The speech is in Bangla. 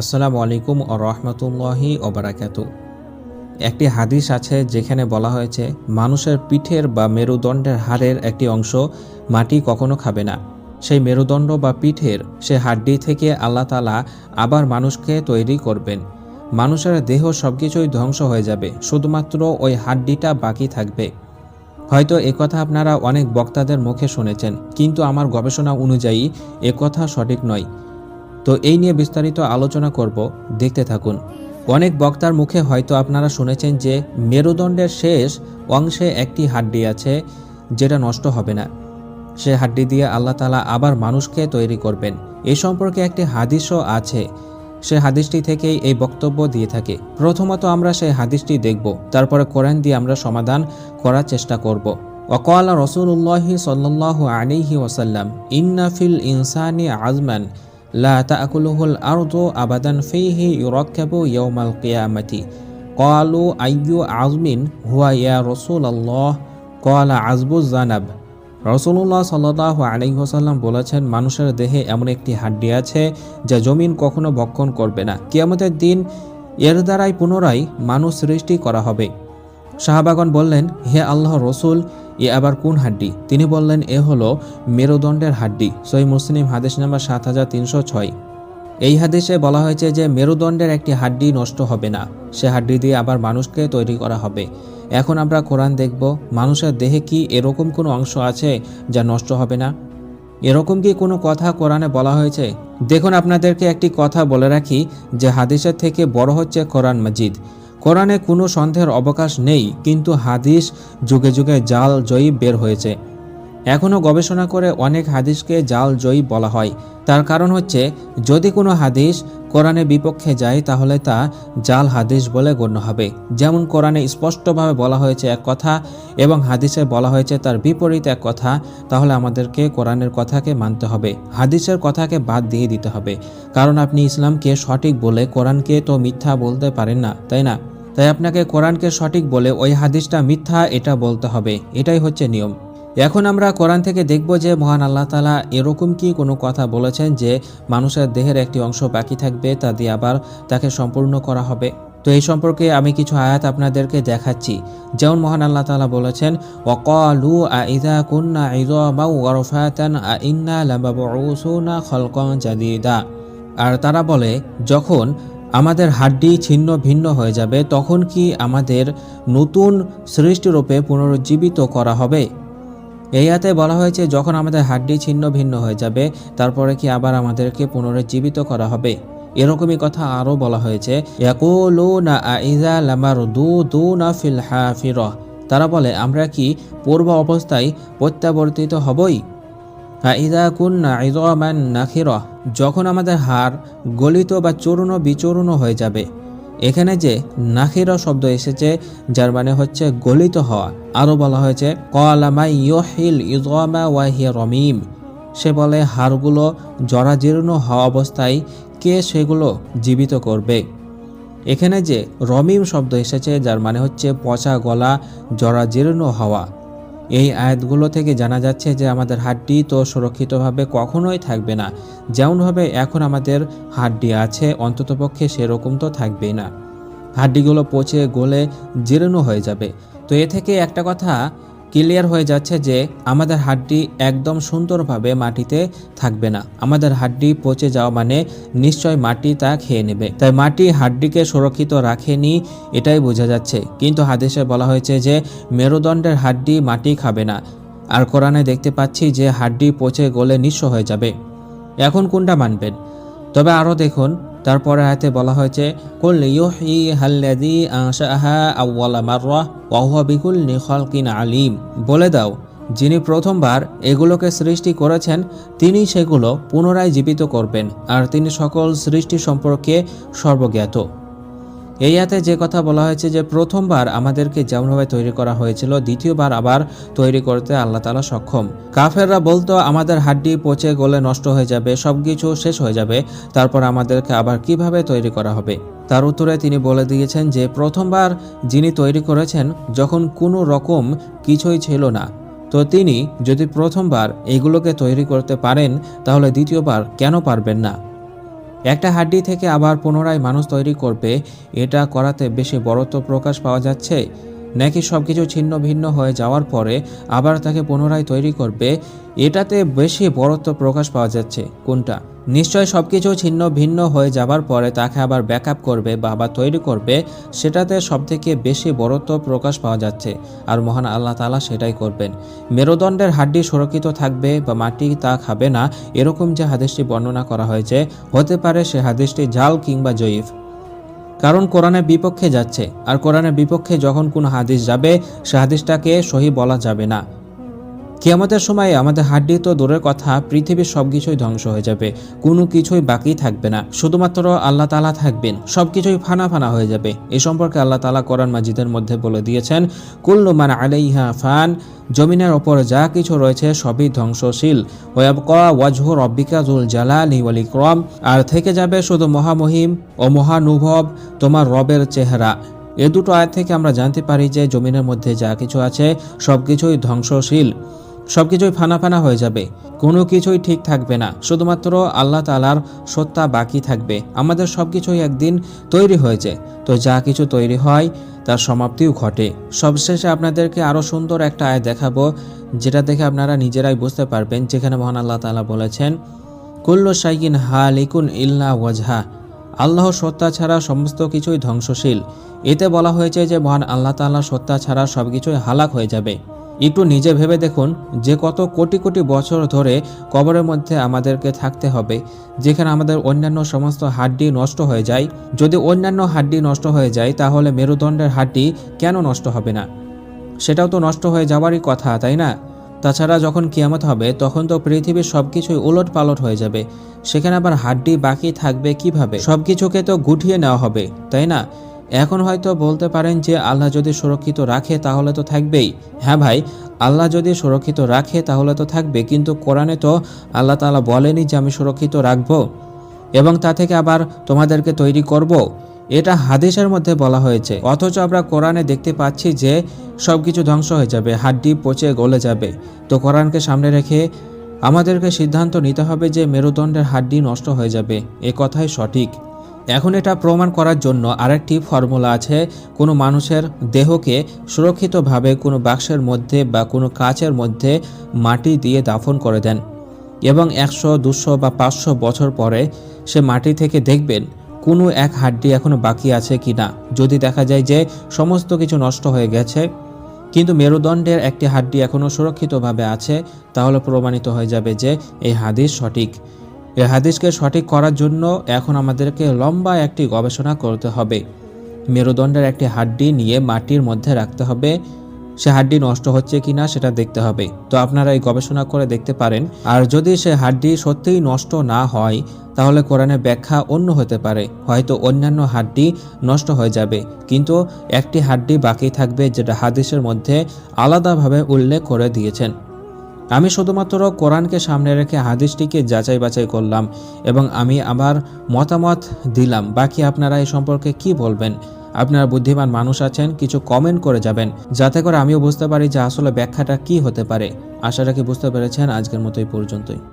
আসসালামু আলাইকুম ও রহমতুল্লাহি ওবরাকাতু একটি হাদিস আছে যেখানে বলা হয়েছে, মানুষের পিঠের বা মেরুদণ্ডের হাড়ের একটি অংশ মাটি কখনো খাবে না। সেই মেরুদণ্ড বা পিঠের সে হাড্ডি থেকে আল্লাহ তালা আবার মানুষকে তৈরি করবেন। মানুষের দেহ সব কিছুই ধ্বংস হয়ে যাবে, শুধুমাত্র ওই হাড্ডিটা বাকি থাকবে। হয়তো কথা আপনারা অনেক বক্তাদের মুখে শুনেছেন, কিন্তু আমার গবেষণা অনুযায়ী কথা সঠিক নয়। তো এই নিয়ে বিস্তারিত আলোচনা করব, দেখতে থাকুন। অনেক বক্তার মুখে হয়তো আপনারা শুনেছেন যে, মেরুদণ্ডের শেষ অংশে একটি হাড্ডি আছে, যেটা নষ্ট হবে না। সে হাড্ডি দিয়ে আল্লাহ তালা আবার মানুষকে তৈরি করবেন। এই সম্পর্কে একটি হাদিসও আছে। সে হাদিসটি থেকেই এই বক্তব্য দিয়ে থাকে। প্রথমত আমরা সেই হাদিসটি দেখব, তারপরে কোরআন দিয়ে আমরা সমাধান করার চেষ্টা করব। ওকাল রসুল্লাহি সাল্লাহ আলিহি ওসাল্লাম ইন্নাফিল ইনসানি আজমান লা তাকুলুহুল আরদু আবাদান ফিহি ইউরাক্কাবু ইয়াউমাল কিয়ামাতি। ক্বালু আইয়ু আজমিন হুয়া ইয়া রাসূলুল্লাহ, ক্বালা আজবু জানাব রসুল্লাহ সাল্লাহ আলাইসাল্লাম বলেছেন, মানুষের দেহে এমন একটি হাড্ডি আছে যা জমিন কখনো ভক্ষণ করবে না। কিয়ামতের দিন এর দ্বারাই পুনরায় মানুষ সৃষ্টি করা হবে। শাহবাগন বললেন, হে আল্লাহ রসুল এ আবার কোন হাড্ডি? তিনি বললেন, এ হলো মেরুদণ্ডের হাড্ডি। সই মুসলিম হাদিস নাম্বার সাত হাজার তিনশো ছয়। এই হাদিসে বলা হয়েছে যে, মেরুদণ্ডের একটি হাড্ডি নষ্ট হবে না। সে হাড্ডি দিয়ে আবার মানুষকে তৈরি করা হবে। এখন আমরা কোরআন দেখব, মানুষের দেহে কি এরকম কোনো অংশ আছে যা নষ্ট হবে না? এরকম কি কোনো কথা কোরআনে বলা হয়েছে? দেখুন, আপনাদেরকে একটি কথা বলে রাখি যে, হাদিসের থেকে বড় হচ্ছে কোরআন মজিদ। কোরআনে কোনো সন্দেহের অবকাশ নেই, কিন্তু হাদিস যুগে যুগে জাল জয়ী বের হয়েছে। এখনও গবেষণা করে অনেক হাদিসকে জাল জয়ী বলা হয়। তার কারণ হচ্ছে, যদি কোনো হাদিস কোরআনের বিপক্ষে যায়, তাহলে তা জাল হাদিস বলে গণ্য হবে। যেমন কোরআনে স্পষ্টভাবে বলা হয়েছে এক কথা এবং হাদিসে বলা হয়েছে তার বিপরীত এক কথা, তাহলে আমাদেরকে কোরআনের কথাকে মানতে হবে। হাদিসের কথাকে বাদ দিয়ে দিতে হবে। কারণ আপনি ইসলামকে সঠিক বলে কোরআনকে তো মিথ্যা বলতে পারেন না, তাই না? তাই আপনাকে কোরআনকে সঠিক বলে ওই হাদিসটা মিথ্যা, এটা বলতে হবে। এটাই হচ্ছে নিয়ম। এখন আমরা কোরআন থেকে দেখব যে মহান আল্লাহ তালা এরকম কি কোনো কথা বলেছেন যে মানুষের দেহের একটি অংশ বাকি থাকবে, তা দিয়ে আবার তাকে সম্পূর্ণ করা হবে। তো এই সম্পর্কে আমি কিছু আয়াত আপনাদেরকে দেখাচ্ছি। যেমন মহান আল্লাহ তালা বলেছেন, ওয়াকালু আ ইদা কুন্না খলকন জাদিদা। আর তারা বলে, যখন আমাদের হাড্ডি ছিন্ন ভিন্ন হয়ে যাবে, তখন কি আমাদের নতুন সৃষ্টিরূপে পুনরুজ্জীবিত করা হবে? এই হাতে বলা হয়েছে, যখন আমাদের হাড্ডি ছিন্ন ভিন্ন হয়ে যাবে, তারপরে কি আবার আমাদেরকে পুনরুজ্জীবিত করা হবে? এরকমই কথা আরও বলা হয়েছে তারা বলে, আমরা কি পূর্ব অবস্থায় প্রত্যাবর্তিত হবই? আইদা কুন্না ইদমান নাখির যখন আমাদের হাড় গলিত বা চূর্ণ বিচূর্ণ হয়ে যাবে। এখানে যে নাখির শব্দ এসেছে, যার মানে হচ্ছে গলিত হওয়া। আরও বলা হয়েছে কলামা ইয়হিল ইজমা ওয়াহিয়া রমিম। সে বলে, হাড়গুলো জরাজীর্ণ হওয়া অবস্থায় কে সেগুলো জীবিত করবে? এখানে যে রমিম শব্দ এসেছে, যার মানে হচ্ছে পচা গলা, জরাজীর্ণ হওয়া। এই আয়াতগুলো থেকে জানা যাচ্ছে যে আমাদের হাড্ডি তো সুরক্ষিতভাবে কখনোই থাকবে না। যেমনভাবে এখন আমাদের হাড্ডি আছে, অন্ততপক্ষে সেরকম তো থাকবেই না। হাড্ডিগুলো পচে গলে জীর্ণ হয়ে যাবে। তো এ থেকে একটা কথা ক্লিয়ার হয়ে যাচ্ছে যে আমাদের হাড্ডি একদম সুন্দরভাবে মাটিতে থাকবে না। আমাদের হাড্ডি পচে যাওয়া মানে নিশ্চয় মাটি তা খেয়ে নেবে। তাই মাটি হাড্ডিকে সুরক্ষিত রাখেনি, এটাই বোঝা যাচ্ছে। কিন্তু হাদিসে বলা হয়েছে যে মেরুদণ্ডের হাড্ডি মাটি খাবে না। আর কোরআনে দেখতে পাচ্ছি যে হাড্ডি পচে গলে নিঃস্ব হয়ে যাবে। এখন কোনটা মানবেন? তবে আরও দেখুন তারপরে আয়তে বলা হয়েছে, কুল ইউহি হাল্লাযী আনশাআহা আউওয়ালা মাররা ওয়া হুয়া বিকুল্লি খালকিন আলিম। বলে দাও, যিনি প্রথমবার এগুলোকে সৃষ্টি করেছেন, তিনি সেগুলো পুনরায় জীবিত করবেন, আর তিনি সকল সৃষ্টি সম্পর্কে সর্বজ্ঞাত। এই হাতে যে কথা বলা হয়েছে যে প্রথমবার আমাদেরকে যেমনভাবে তৈরি করা হয়েছিল, দ্বিতীয়বার আবার তৈরি করতে আল্লাহ তালা সক্ষম। কাফেররা বলতো, আমাদের হাড্ডি পচে গলে নষ্ট হয়ে যাবে সব কিছু শেষ হয়ে যাবে, তারপর আমাদেরকে আবার কীভাবে তৈরি করা হবে? তার উত্তরে তিনি বলে দিয়েছেন যে, প্রথমবার যিনি তৈরি করেছেন, যখন কোনো রকম কিছুই ছিল না। তো তিনি যদি প্রথমবার এগুলোকে তৈরি করতে পারেন, তাহলে দ্বিতীয়বার কেন পারবেন না? একটা হাড্ডি থেকে আবার পুনরায় মানুষ তৈরি করবে, এটা করাতে বেশি বড়ত্ব প্রকাশ পাওয়া যাচ্ছে। নাকি সব কিছু ছিন্ন ভিন্ন হয়ে যাওয়ার পরে আবার তাকে পুনরায় তৈরি করবে, এটাতে বেশি বড়ত্ব প্রকাশ পাওয়া যাচ্ছে। কোনটা? নিশ্চয় সব কিছু ছিন্ন ভিন্ন হয়ে যাবার পরে তাকে আবার ব্যাকআপ করবে বা আবার তৈরি করবে, সেটাতে সবথেকে বেশি বড়ত্ব প্রকাশ পাওয়া যাচ্ছে। আর মহান আল্লাহ তালা সেটাই করবেন। মেরুদণ্ডের হাড্ডি সুরক্ষিত থাকবে বা মাটি তা খাবে না, এরকম যে হাদিসটি বর্ণনা করা হয়েছে, হতে পারে সে হাদিসটি জাল কিংবা জয়ীফ। কারণ কোরআনের বিপক্ষে যাচ্ছে, আর কোরআনের বিপক্ষে যখন কোনো হাদিস যাবে, সে হাদিসটাকে সহি বলা যাবে না। কিয়ামতের সময় আমাদের হাড্ডি তো দূরের কথা, পৃথিবীর সব কিছুই ধ্বংস হয়ে যাবে। কোনো কিছুই বাকি থাকবে না। শুধুমাত্র আল্লাহ তালা থাকবেন। সব কিছুই ফানা ফানা হয়ে যাবে। এ সম্পর্কে আল্লাহ তালা কোরআন মাজিদের মধ্যে বলে দিয়েছেন কুল্লুমান আলাইহা ফান জমিনের ওপর যা কিছু রয়েছে সবই ধ্বংসশীল। ওয়াবকা ওয়াজহু জালালি আর থেকে যাবে শুধু মহামহিম ও মহানুভব, তোমার রবের চেহারা। এ দুটো আয় থেকে আমরা জানতে পারি যে জমিনের মধ্যে যা কিছু আছে সব কিছুই ধ্বংসশীল। সব কিছুই ফানা ফানা হয়ে যাবে। কোনো কিছুই ঠিক থাকবে না। শুধুমাত্র আল্লাহ তালার সত্তা বাকি থাকবে। আমাদের সব কিছুই একদিন তৈরি হয়েছে তো যা কিছু তৈরি হয়, তার সমাপ্তিও ঘটে। সবশেষে আপনাদেরকে আরও সুন্দর একটা আয় দেখাবো, যেটা দেখে আপনারা নিজেরাই বুঝতে পারবেন, যেখানে মহান আল্লাহ তালা বলেছেন, কুল্লু শাইকিন হালিকুন ইল্লা ওয়াজহা। আল্লাহ সত্তা ছাড়া সমস্ত কিছুই ধ্বংসশীল। এতে বলা হয়েছে যে মহান আল্লাহ তাআলা সত্তা ছাড়া সব কিছুই হালাক হয়ে যাবে। একটু নিজে ভেবে দেখুন যে কত কোটি কোটি বছর ধরে কবরের মধ্যে আমাদেরকে থাকতে হবে, যেখানে আমাদের অন্যান্য সমস্ত হাড্ডি নষ্ট হয়ে যায়। যদি অন্যান্য হাড্ডি নষ্ট হয়ে যায়, তাহলে মেরুদণ্ডের হাড্ডি কেন নষ্ট হবে না? সেটাও তো নষ্ট হয়ে যাওয়ারই কথা, তাই না? তাছাড়া যখন কিয়ামত হবে, তখন তো পৃথিবীর সব কিছুই উলট পালট হয়ে যাবে। সেখানে আবার হাড্ডি বাকি থাকবে কীভাবে? সব কিছুকে তো গুটিয়ে নেওয়া হবে, তাই না? এখন হয়তো বলতে পারেন যে আল্লাহ যদি সুরক্ষিত রাখে তাহলে তো থাকবেই। হ্যাঁ ভাই, আল্লাহ যদি সুরক্ষিত রাখে তাহলে তো থাকবে, কিন্তু কোরআনে তো আল্লাহ তাআলা বলেনি যে আমি সুরক্ষিত রাখব। এবং তা থেকে আবার তোমাদেরকে তৈরি করব। এটা হাদিসের মধ্যে বলা হয়েছে। অথচ আমরা কোরআনে দেখতে পাচ্ছি যে সব কিছু ধ্বংস হয়ে যাবে, হাড্ডি পচে গলে যাবে। তো কোরআনকে সামনে রেখে আমাদেরকে সিদ্ধান্ত নিতে হবে যে মেরুদণ্ডের হাড্ডি নষ্ট হয়ে যাবে। এ কথাই সঠিক। এখন এটা প্রমাণ করার জন্য আরেকটি ফর্মুলা আছে। কোনো মানুষের দেহকে সুরক্ষিতভাবে কোনো বাক্সের মধ্যে বা কোনো কাচের মধ্যে মাটি দিয়ে দাফন করে দেন এবং একশো, দুশো বা পাঁচশো বছর পরে সে মাটি থেকে দেখবেন কোনো এক হাড্ডি এখনও বাকি আছে কি না। যদি দেখা যায় যে সমস্ত কিছু নষ্ট হয়ে গেছে, কিন্তু মেরুদণ্ডের একটি হাড্ডি এখনও সুরক্ষিতভাবে আছে, তাহলে প্রমাণিত হয়ে যাবে যে এই হাদিস সঠিক। এই হাদিসকে সঠিক করার জন্য এখন আমাদেরকে লম্বা একটি গবেষণা করতে হবে। মেরুদণ্ডের একটি হাড্ডি নিয়ে মাটির মধ্যে রাখতে হবে। সে হাড্ডি নষ্ট হচ্ছে কিনা সেটা দেখতে হবে। তো আপনারা এই গবেষণা করে দেখতে পারেন। আর যদি সে হাড্ডি সত্যিই নষ্ট না হয়, তাহলে কোরআনের ব্যাখ্যা অন্য হতে পারে। হয়তো অন্যান্য হাড্ডি নষ্ট হয়ে যাবে। কিন্তু একটি হাড্ডি বাকি থাকবে যেটা হাদিসের মধ্যে আলাদাভাবে উল্লেখ করে দিয়েছেন। আমি শুধুমাত্র কোরআনকে সামনে রেখে হাদিসটিকে যাচাই বাছাই করলাম এবং আমি আমার মতামত দিলাম। বাকি আপনারা এই সম্পর্কে কি বলবেন? আপনারা বুদ্ধিমান মানুষ আছেন, কিছু কমেন্ট করে যাবেন, যাতে করে আমিও বুঝতে পারি যে আসলে ব্যাখ্যাটা কি হতে পারে। আশা রাখি বুঝতে পেরেছেন। আজকের মতো এই পর্যন্তই।